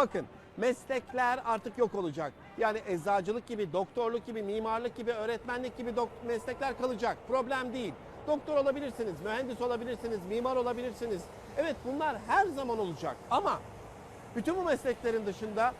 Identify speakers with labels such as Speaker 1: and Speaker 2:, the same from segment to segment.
Speaker 1: Bakın meslekler artık yok olacak. Yani eczacılık gibi, doktorluk gibi, mimarlık gibi, öğretmenlik gibi meslekler kalacak. Problem değil. Doktor olabilirsiniz, mühendis olabilirsiniz, mimar olabilirsiniz. Evet bunlar her zaman olacak ama bütün bu mesleklerin dışında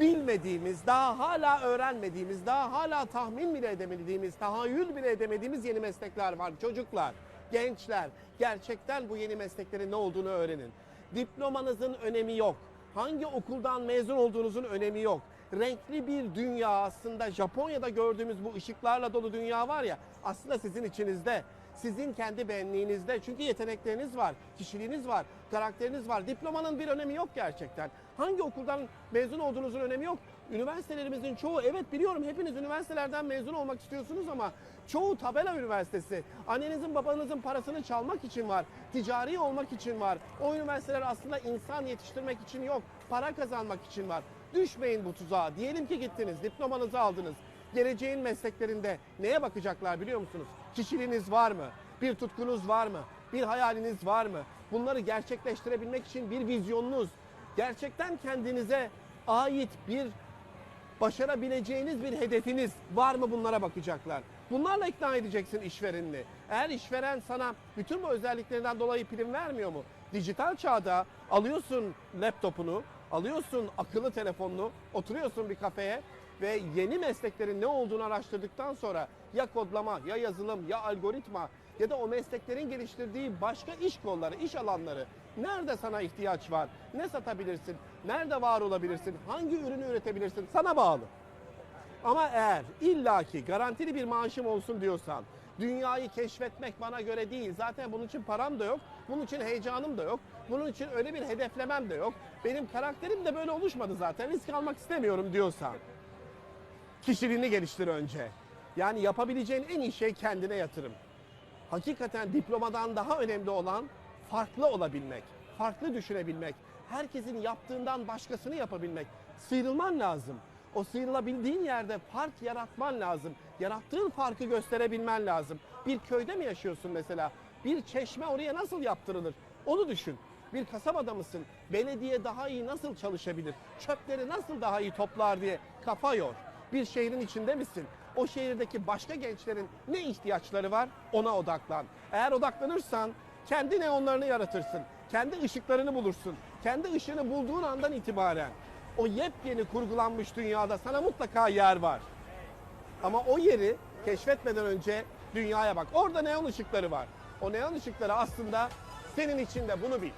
Speaker 1: bilmediğimiz, daha hala öğrenmediğimiz, daha hala tahmin bile edemediğimiz, tahayyül bile edemediğimiz yeni meslekler var. Çocuklar, gençler gerçekten bu yeni mesleklerin ne olduğunu öğrenin. Diplomanızın önemi yok. Hangi okuldan mezun olduğunuzun önemi yok. Renkli bir dünya aslında Japonya'da gördüğümüz bu ışıklarla dolu dünya var ya aslında sizin içinizde. Sizin kendi benliğinizde. Çünkü yetenekleriniz var, kişiliğiniz var, karakteriniz var. Diplomanın bir önemi yok gerçekten. Hangi okuldan mezun olduğunuzun önemi yok. Üniversitelerimizin çoğu evet biliyorum hepiniz üniversitelerden mezun olmak istiyorsunuz ama çoğu tabela üniversitesi. Annenizin babanızın parasını çalmak için var. Ticari olmak için var. O üniversiteler aslında insan yetiştirmek için yok. Para kazanmak için var. Düşmeyin bu tuzağa. Diyelim ki gittiniz, diplomanızı aldınız. Geleceğin mesleklerinde neye bakacaklar biliyor musunuz? Kişiliğiniz var mı? Bir tutkunuz var mı? Bir hayaliniz var mı? Bunları gerçekleştirebilmek için bir vizyonunuz, gerçekten kendinize ait bir başarabileceğiniz bir hedefiniz var mı bunlara bakacaklar. Bunlarla ikna edeceksin işverenini. Eğer işveren sana bütün bu özelliklerinden dolayı prim vermiyor mu? Dijital çağda alıyorsun laptopunu, alıyorsun akıllı telefonunu, oturuyorsun bir kafeye ve yeni mesleklerin ne olduğunu araştırdıktan sonra ya kodlama, ya yazılım, ya algoritma ya da o mesleklerin geliştirdiği başka iş kolları, iş alanları nerede sana ihtiyaç var? Ne satabilirsin? Nerede var olabilirsin? Hangi ürünü üretebilirsin? Sana bağlı. Ama eğer illaki garantili bir maaşım olsun diyorsan, dünyayı keşfetmek bana göre değil. Zaten bunun için param da yok. Bunun için heyecanım da yok. Bunun için öyle bir hedeflemem de yok. Benim karakterim de böyle oluşmadı zaten. Risk almak istemiyorum diyorsan. Kişiliğini geliştir önce. Yani yapabileceğin en iyi şey kendine yatırım. Hakikaten diplomadan daha önemli olan farklı olabilmek, farklı düşünebilmek, herkesin yaptığından başkasını yapabilmek. Sıyrılman lazım. O sıyrılabildiğin yerde fark yaratman lazım. Yarattığın farkı gösterebilmen lazım. Bir köyde mi yaşıyorsun mesela? Bir çeşme oraya nasıl yaptırılır? Onu düşün. Bir kasabada mısın? Belediye daha iyi nasıl çalışabilir? Çöpleri nasıl daha iyi toplar diye kafa yor. Bir şehrin içinde misin? O şehirdeki başka gençlerin ne ihtiyaçları var? Ona odaklan. Eğer odaklanırsan kendi neonlarını yaratırsın. Kendi ışıklarını bulursun. Kendi ışığını bulduğun andan itibaren o yepyeni kurgulanmış dünyada sana mutlaka yer var. Ama o yeri keşfetmeden önce dünyaya bak. Orada neon ışıkları var. O neon ışıkları aslında senin içinde bunu bil.